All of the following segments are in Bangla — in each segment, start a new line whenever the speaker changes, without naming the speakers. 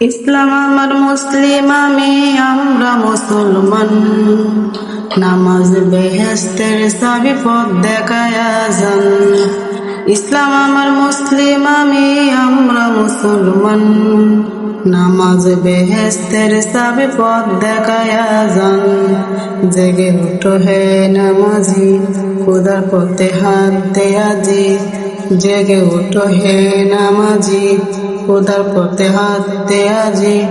ইসলাম আমার মুসলিম, আমি আমরা মুসলমান। নামাজ বেহেস্তের সাবি পথ দেখায় যান ইসলাম আমার মুসলিম, আমি আমরা মুসলমান। নামাজ বেহেস্তের সাবি পথ দেখায় যান জেগে উঠো হে নামাজি, খুদার পথে হাত দেয়াজি জেগে উঠো হে নামাজি খোদার পথে হাতে আজি।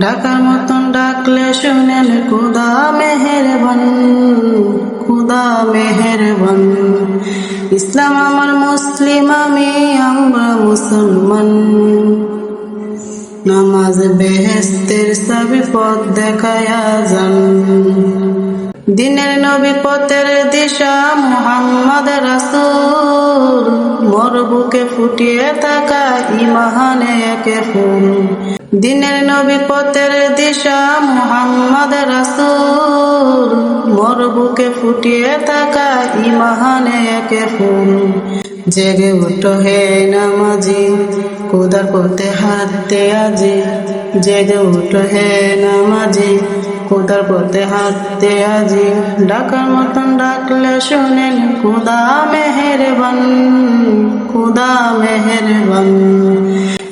ডাকার মতন ডাকলে শুনেন খুদা মেহেরবান খুদা মেহেরবান। ইসলাম আমার মুসলিম, আমি, আমরা মুসলমান। নামাজ বেহেস্তের সবই পথ দেখায়া যান দিনের নবী পথের দিশা মুহাম্মদ রাসূল। মোর বুকে ফুটিয়ে থাকা ইমাহানে একে ফুল। দিনের নবী পথের দিশা মুহাম্মদ রাসূল। মোর বুকে ফুটিয়ে থাকা ইমাহানে একে ফুল। জেগে উঠো হে নামাজি, কুদার পথে হাতে আজি। জেগে উঠো হে নামাজি খুদার পথে হাতে আজি। ডাকার মতন ডাকলে শোনেন, খুদা মেহেরবান খুদা মেহেরবান।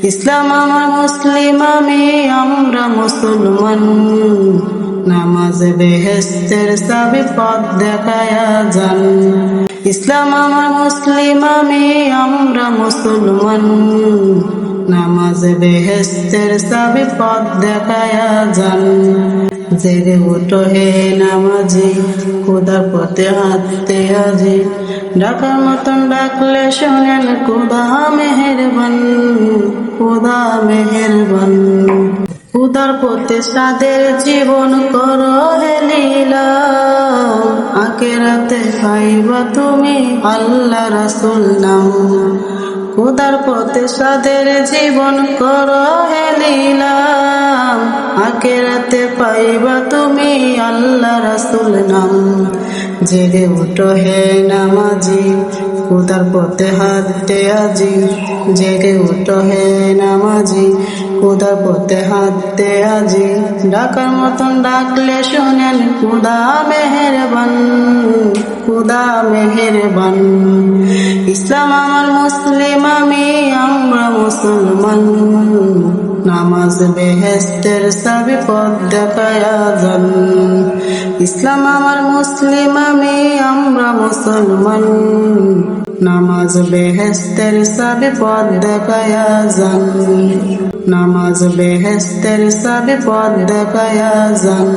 ইসলাম আমার মুসলিম, আমি, আমরা মুসলমান। নামাজ বেহেস্তের সাবি পথ দেখায়া যান ইসলাম আমার মুসলিম, আমি, আমরা মুসলমান। নামাজ বেহেস্তের সাবি পথ দেখায়া যান জেগে উঠো হে নামাজি খুদার পথে হাতে আজি। ডাকার মতন ডাকলে শোনেন, খুদা মেহেরবান খুদা মেহেরবান। খুদার পথে সাদের জীবন করো হে লীলা। আকেরাতে পাইবা তুমি আল্লাহ রাসুল নাম। খুদার পথে সাদের জীবন করো হে লীলাম আকেরাতে পাইবা তুমি আল্লাহ রাসুল নাম। জেগে উঠো হে নামাজি, খুদার পথে হাতে আজি। জেগে উঠো হে নামাজি, খুদার পথে হাতে আজি। ডাকার মতন ডাকলে শোনেন, খুদা মেহেরবান খুদা মেহেরবান। ইসলাম মুসলিম আমি আমরা মুসলমান। নামাজ বেহেস্তের সাবি পথ দেখায়া যান। ইসলাম আমার মুসলিম আমি আমরা মুসলমান। নামাজ বেহেস্তের সাবি পথ দেখায়া যান। নামাজ বেহেস্তের সাবি পথ দেখায়া যান।